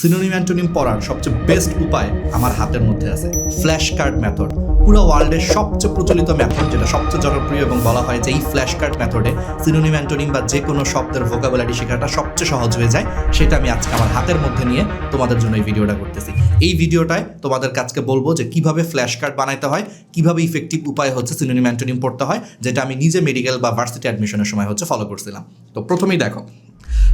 Synonym antonym পড়ার সবচেয়ে best উপায় আমার হাতের মধ্যে আছে। ফ্ল্যাশ কার্ড মেথড পুরো ওয়ার্ল্ডের সবচেয়ে প্রচলিত মেথড যেটা সবচেয়ে জনপ্রিয় এবং বলা হয় যে এই ফ্ল্যাশ কার্ড মেথডে সিনোনিম অ্যান্টোনিম বা যে কোনো শব্দের ভোকাবুলারি শেখাটা সবচেয়ে সহজ হয়ে যায়। সেটা আমি আজকে আমার হাতের মধ্যে নিয়ে তোমাদের জন্য এই ভিডিওটা করতেছি। এই ভিডিওটায় তোমাদের কাছকে বলব যে কীভাবে ফ্ল্যাশ কার্ড বানাইতে হয়, কীভাবে ইফেক্টিভ উপায় হচ্ছে সিনোনিম অ্যান্টোনিম পড়তে হয়, যেটা আমি নিজে মেডিকেল বা ভার্সিটি অ্যাডমিশনের সময় হচ্ছে ফলো করছিলাম। তো প্রথমেই দেখো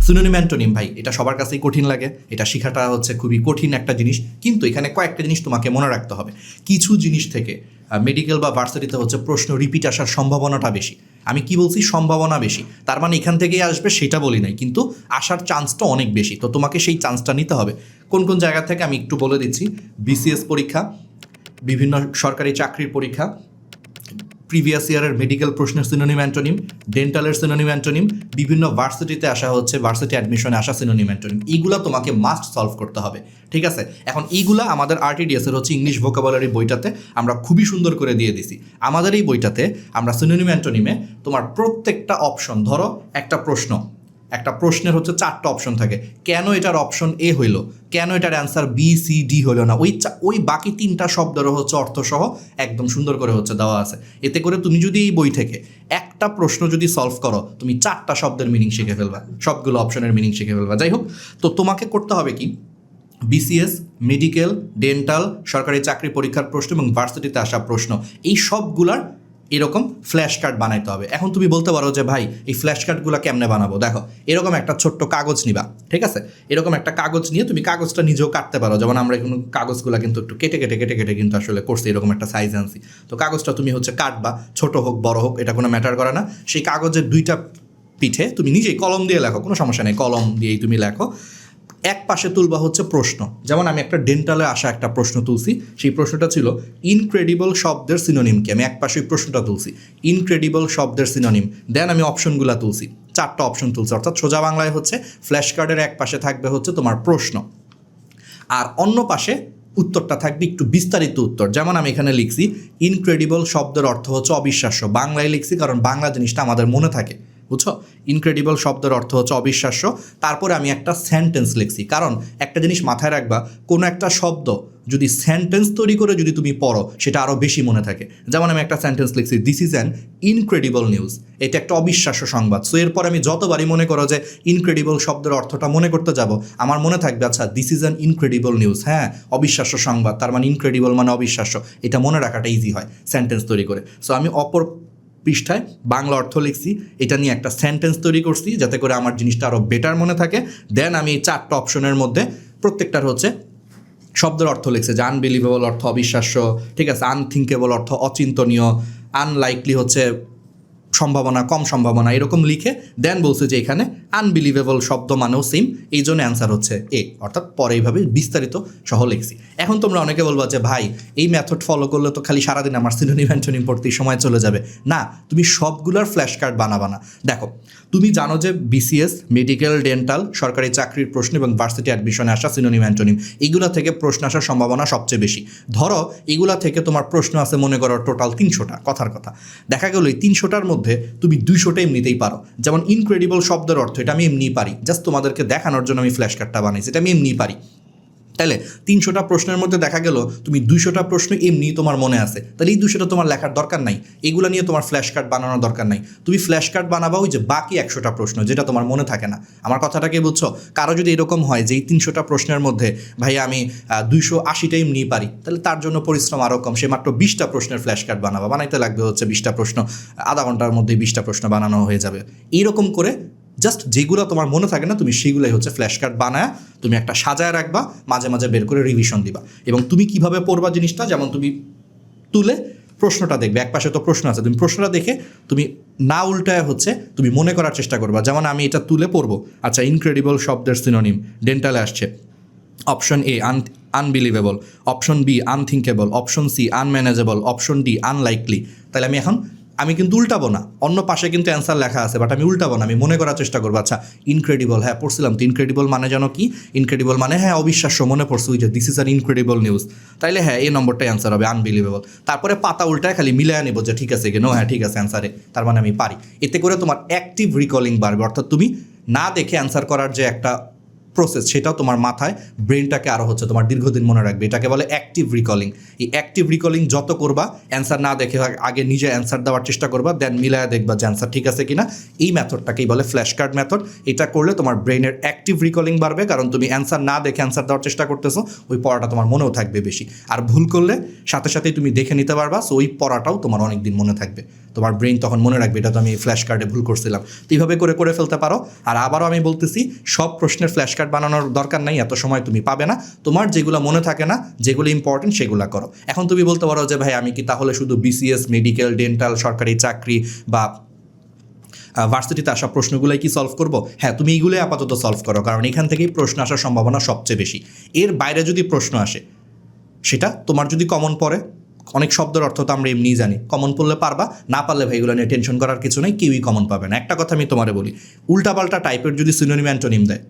সিনোনিম অ্যান্টোনিম ভাই, এটা সবার কাছেই কঠিন লাগে। এটা শেখাটা হচ্ছে খুবই কঠিন একটা জিনিস, কিন্তু এখানে কয়েকটা জিনিস তোমাকে মনে রাখতে হবে। কিছু জিনিস থেকে মেডিকেল বা ভার্সিটিতে হচ্ছে প্রশ্ন রিপিট আসার সম্ভাবনাটা বেশি। আমি কি বলছি সম্ভাবনা বেশি? তার মানে এখান থেকেই আসবে, সেটা বলি নাই, কিন্তু আসার চান্সটা অনেক বেশি। তো তোমাকে সেই চান্সটা নিতে হবে। কোন কোন জায়গা থেকে আমি একটু বলে দিচ্ছি বিসিএস পরীক্ষা, বিভিন্ন সরকারি চাকরির পরীক্ষা প্রিভিয়াস ইয়ারের মেডিকেল প্রশ্নের সিনোনিম অ্যান্টোনিম ডেন্টালের সিনোনিম অ্যান্টোনিম বিভিন্ন ভার্সিটিতে আসা হচ্ছে ভার্সিটি অ্যাডমিশনে আসা সিনোনিম অ্যান্টোনিম এইগুলো তোমাকে মাস্ট সলভ করতে হবে, ঠিক আছে? এখন এইগুলো আমাদের আরটিডিএস এর হচ্ছে ইংলিশ ভোকাবুলারি বইটাতে আমরা খুবই সুন্দর করে দিয়ে দিছি। আমাদের এই বইটাতে আমরা সিনোনিম অ্যান্টোনিমে তোমার প্রত্যেকটা অপশন ধরো একটা প্রশ্ন একটা প্রশ্নের হচ্ছে চারটা অপশন থাকে। কেন এটার অপশন এ হইল? কেন এটার অ্যান্সার বি সি ডি হইল না? ওই ওই বাকি তিনটা শব্দেরও হচ্ছে অর্থসহ একদম সুন্দর করে হচ্ছে দেওয়া আছে। এতে করে তুমি যদি এই বই থেকে একটা প্রশ্ন যদি সলভ করো, তুমি চারটা শব্দের মিনিং শিখে ফেলবা। সবগুলো অপশনের মিনিং শিখে ফেলবা। যাই হোক, তো তোমাকে করতে হবে কি? বিসিএস মেডিকেল ডেন্টাল সরকারি চাকরি পরীক্ষার প্রশ্ন এবং ভার্সিটিতে আসা প্রশ্ন। এই সবগুলার এরকম ফ্ল্যাশ কার্ড বানাইতে হবে। এখন তুমি বলতে পারো যে, ভাই, এই ফ্ল্যাশ কার্ডগুলো কেমনে বানাবো? দেখো, এরকম একটা ছোট্ট কাগজ নিবা, ঠিক আছে? এরকম একটা কাগজ নিয়ে তুমি কাগজটা নিজেও কাটতে পারো। যেমন আমরা এখন কাগজগুলো কিন্তু একটু কেটে কেটে কেটে কেটে কিন্তু আসলে করছি, এরকম একটা সাইজ আনছি। তো কাগজটা তুমি হচ্ছে কাটবা, ছোট হোক, বড় হোক, এটা কোনো ম্যাটার করে না। সেই কাগজের দুইটা পিঠে তুমি নিজেই কলম দিয়ে লেখো, কোনো সমস্যা নেই, কলম দিয়েই তুমি লেখো। এক পাশে তুলবা হচ্ছে প্রশ্ন। যেমন আমি একটা ডেন্টালে আসা একটা প্রশ্ন তুলছি, সেই প্রশ্নটা ছিল ইনক্রেডিবল শব্দের সিনোনিমকে আমি এক পাশে প্রশ্নটা তুলছি ইনক্রেডিবল শব্দের সিনোনিম দেন আমি অপশনগুলো তুলছি, চারটা অপশন তুলছি, অর্থাৎ সোজা বাংলায় হচ্ছে ফ্ল্যাশ কার্ডের এক পাশে থাকবে হচ্ছে তোমার প্রশ্ন। আর অন্য পাশে উত্তরটা থাকবে একটু বিস্তারিত উত্তর, যেমন আমি এখানে লিখছি ইনক্রেডিবল শব্দের অর্থ হচ্ছে অবিশ্বাস্য। বাংলায় লিখছি, কারণ বাংলা জিনিসটা আমাদের মনে থাকে। বুঝছ? ইনক্রেডিবল শব্দের অর্থ হচ্ছে অবিশ্বাস্য। তারপরে আমি একটা সেন্টেন্স লিখছি। কারণ একটা জিনিস মাথায় রাখবা, কোনো একটা শব্দ যদি সেন্টেন্স তৈরি করে যদি তুমি পড়ো, সেটা আরও বেশি মনে থাকে। যেমন আমি একটা সেন্টেন্স লিখছি this is an incredible news এটা একটা অবিশ্বাস্য সংবাদ। সো এরপর আমি যতবারই মনে করো যে ইনক্রেডিবল শব্দের অর্থটা মনে করতে যাব, আমার মনে থাকবে আচ্ছা this is an incredible news হ্যাঁ অবিশ্বাস্য সংবাদ। তার মানে ইনক্রেডিবল মানে অবিশ্বাস্য। এটা মনে রাখাটা ইজি হয় সেন্টেন্স তৈরি করে। সো আমি অপর পৃষ্ঠায় বাংলা অর্থ লিখছি, এটা নিয়ে একটা সেন্টেন্স তৈরি করছি যাতে করে আমার জিনিসটা আরও বেটার মনে থাকে। দেন আমি এই চারটা অপশনের মধ্যে প্রত্যেকটার হচ্ছে শব্দের অর্থ লিখছে, যে আনবিলিভেবল অর্থ অবিশ্বাস্য, ঠিক আছে আনথিঙ্কেবল অর্থ অচিন্তনীয় আনলাইকলি হচ্ছে সম্ভাবনা, কম সম্ভাবনা, এরকম লিখে দেন বলছে যে এখানে আনবিলিভেবল শব্দ মানেও সেম এই জন্য অ্যান্সার হচ্ছে এ অর্থাৎ পরে এইভাবে বিস্তারিত সহ লিখছি। এখন তোমরা অনেকে বলবা যে ভাই, এই মেথড ফলো করলে তো খালি সারাদিন আমার সিনোনিম অ্যান্টোনিম পড়তেই সময় চলে যাবে। না, তুমি সবগুলোর ফ্ল্যাশ কার্ড বানাবা না। দেখো, তুমি জানো যে বিসিএস মেডিকেল ডেন্টাল সরকারি চাকরির প্রশ্ন এবং ভার্সিটি অ্যাডমিশনে আসা সিনোনিম অ্যান্টোনিম এগুলা থেকে প্রশ্ন আসার সম্ভাবনা সবচেয়ে বেশি। ধরো, এগুলা থেকে তোমার প্রশ্ন আছে মনে করো টোটাল তিনশোটা, কথার কথা। দেখা গেল এই তিনশোটার মধ্যে তুমি দুইশোটা এমনিতেই পারো। যেমন ইনক্রেডিবল শব্দের অর্থ, এটা আমি এমনিই পারি। জাস্ট তোমাদেরকে দেখানোর জন্য আমি ফ্ল্যাশ কার্ডটা বানাইছি, এটা আমি এমনি পারি। তাহলে তিনশোটা প্রশ্নের মধ্যে দেখা গেল, তুমি দুইশোটা প্রশ্ন এমনি তোমার মনে আছে। তাহলে এই দুশোটা তোমার লেখার দরকার নাই। এগুলো নিয়ে তোমার ফ্ল্যাশ কার্ড বানানোর দরকার নাই। তুমি ফ্ল্যাশ কার্ড বানাবা ওই যে বাকি একশোটা প্রশ্ন, যেটা তোমার মনে থাকে না। আমার কথাটাকে বুঝছ? কারও যদি এরকম হয় যে এই তিনশোটা প্রশ্নের মধ্যে, ভাই, আমি দুইশো আশিটা এমনি পারি। তাহলে তার জন্য পরিশ্রম আরও কম। সে মাত্র বিশটা প্রশ্নের ফ্ল্যাশ কার্ড বানাবা। বানাইতে লাগবে হচ্ছে বিশটা প্রশ্ন। আধা ঘণ্টার মধ্যে বিশটা প্রশ্ন বানানো হয়ে যাবে। এইরকম করে জাস্ট যেগুলো তোমার মনে থাকে না, তুমি সেগুলোই হচ্ছে ফ্ল্যাশ কার্ড বানায় তুমি একটা সাজায় রাখবা, মাঝে মাঝে বের করে রিভিশন দিবা। এবং তুমি কীভাবে পড়বা জিনিসটা, যেমন তুমি তুলে প্রশ্নটা দেখবে, এক পাশে তো প্রশ্ন আছে, তুমি প্রশ্নটা দেখে তুমি না উল্টায় হচ্ছে তুমি মনে করার চেষ্টা করবা, যেমন আমি এটা তুলে পড়ব আচ্ছা ইনক্রেডিবল শব্দের সিনোনিম ডেন্টালে আসছে। Option A un unbelievable option B unthinkable option C unmanageable option D unlikely তাহলে আমি এখন আমি কিন্তু উল্টাবো না। অন্য পাশে কিন্তু অ্যান্সার লেখা আছে বাট আমি উল্টাবো না, আমি মনে করার চেষ্টা করব। আচ্ছা ইনক্রেডিবল হ্যাঁ পড়ছিলাম তো ইনক্রেডিবল মানে যেন কি? ইনক্রেডিবল মানে হ্যাঁ অবিশ্বাস্য, মনে পড়ছে, ওই যে this is an incredible news তাইলে হ্যাঁ এই নম্বরটাই অ্যান্সার হবে আনবিলিভেবল তারপরে পাতা উল্টায় খালি মিলায় নেব যে, ঠিক আছে কেন হ্যাঁ ঠিক আছে অ্যান্সারে তার মানে আমি পারি। এতে করে তোমার অ্যাক্টিভ রিকলিং বাড়বে। অর্থাৎ তুমি না দেখে অ্যান্সার করার যে একটা প্রসেস সেটাও তোমার মাথায় ব্রেনটাকে আরও হচ্ছে, তোমার দীর্ঘদিন মনে রাখবে। এটাকে বলে অ্যাক্টিভ রিকলিং এই অ্যাক্টিভ রিকলিং যত করবা অ্যান্সার না দেখে আগে নিজে অ্যান্সার দেওয়ার চেষ্টা করবা দেন মিলায় দেখবা যে অ্যান্সার ঠিক আছে কিনা। এই মেথডটাকেই বলে ফ্ল্যাশ কার্ড মেথড এটা করলে তোমার ব্রেনের অ্যাক্টিভ রিকলিং বাড়বে, কারণ তুমি অ্যান্সার না দেখে অ্যান্সার দেওয়ার চেষ্টা করতেছো, ওই পড়াটা তোমার মনেও থাকবে বেশি। আর ভুল করলে সাথে সাথেই তুমি দেখে নিতে পারবা সো ওই পড়াটাও তোমার অনেক দিন মনে থাকবে। তোমার ব্রেন তখন মনে রাখবে, এটা তো আমি ফ্ল্যাশ কার্ডে ভুল করছিলাম। তো এইভাবে করে করে ফেলতে পারো। আর আবারও আমি বলতেছি, সব প্রশ্নের ফ্ল্যাশ কার্ড বানানোর দরকার নাই, এত সময় তুমি পাবে না। তোমার যেগুলো মনে থাকে না, যেগুলো ইম্পর্টেন্ট সেগুলো করো। এখন তুমি বলতে পারো যে, ভাই, আমি কি তাহলে শুধু বিসিএস মেডিকেল ডেন্টাল সরকারি চাকরি বা ভার্সিটিতে আসা প্রশ্নগুলোই কি সলভ করব? হ্যাঁ তুমি এইগুলোই আপাতত সলভ করো, কারণ এখান থেকেই প্রশ্ন আসার সম্ভাবনা সবচেয়ে বেশি। এর বাইরে যদি প্রশ্ন আসে, সেটা তোমার যদি কমন পড়ে, অনেক শব্দের অর্থ তো আমরা এমনিই জানি কমন পড়লে পারবা, না পারলে ভাই, এগুলো নিয়ে টেনশন করার কিছু নেই, কেউই কমন পাবে না। একটা কথা আমি তোমারে বলি, উল্টাপাল্টা টাইপের যদি সিনোনিম অ্যান্টোনিম দেয়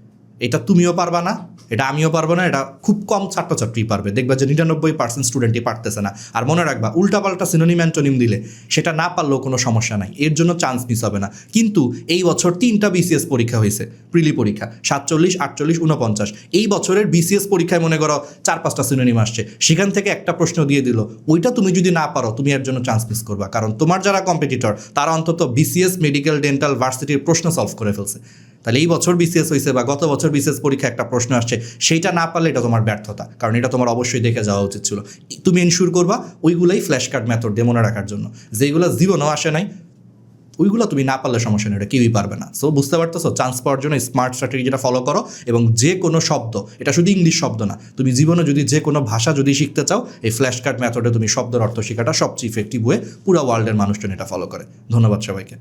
এটা তুমিও পারবা না, এটা আমিও পারব না, এটা খুব কম ছাত্রছাত্রী পারবে। দেখবা যে নিরানব্বই পার্সেন্ট স্টুডেন্টই পারতেছে না। আর মনে রাখবা, উল্টাপাল্টা সিনোনিম অ্যান্টোনিম দিলে সেটা না পারলেও কোনো সমস্যা নাই। এর জন্য চান্স মিস হবে না। কিন্তু এই বছর তিনটা বিসিএস পরীক্ষা হয়েছে, প্রিলি পরীক্ষা, সাতচল্লিশ, আটচল্লিশ উনপঞ্চাশ এই বছরের বিসিএস পরীক্ষায় মনে করো চার, পাঁচটা সিনোনিম আসছে। সেখান থেকে একটা প্রশ্ন দিয়ে দিল, ওইটা তুমি যদি না পারো, তুমি এর জন্য চান্স মিস করবা। কারণ তোমার যারা কম্পিটিটর তারা অন্তত বিসিএস মেডিকেল ডেন্টাল ভার্সিটির প্রশ্ন সলভ করে ফেলছে। তাহলে এই বছর বিসিএস হয়েছে বা গত বছর বিসিএস পরীক্ষা একটা প্রশ্ন আসছে, সেইটা না পারলে এটা তোমার ব্যর্থতা। কারণ এটা তোমার অবশ্যই দেখে যাওয়া উচিত ছিল। তুমি এনশিওর করবা ওইগুলোই ফ্ল্যাশ কার্ড মেথড দিয়ে মনে রাখার জন্য। যেগুলো জীবনও আসে নাই, ওইগুলো তুমি না পারলে সমস্যা নেই, এটা কেউই পারবে না। সো বুঝতে পারতেছো? চান্স পাওয়ার জন্য স্মার্ট স্ট্র্যাটেজি যেটা ফলো করো এবং যে কোনো শব্দ, এটা শুধু ইংলিশ শব্দ না, তুমি জীবনে যদি যে কোনো ভাষা যদি শিখতে চাও, এই ফ্ল্যাশ কার্ড মেথডে তুমি শব্দের অর্থ শেখাটা সবচেয়ে ইফেক্টিভ হয়ে পুরো ওয়ার্ল্ডের মানুষজন এটা ফলো করে। ধন্যবাদ সবাইকে।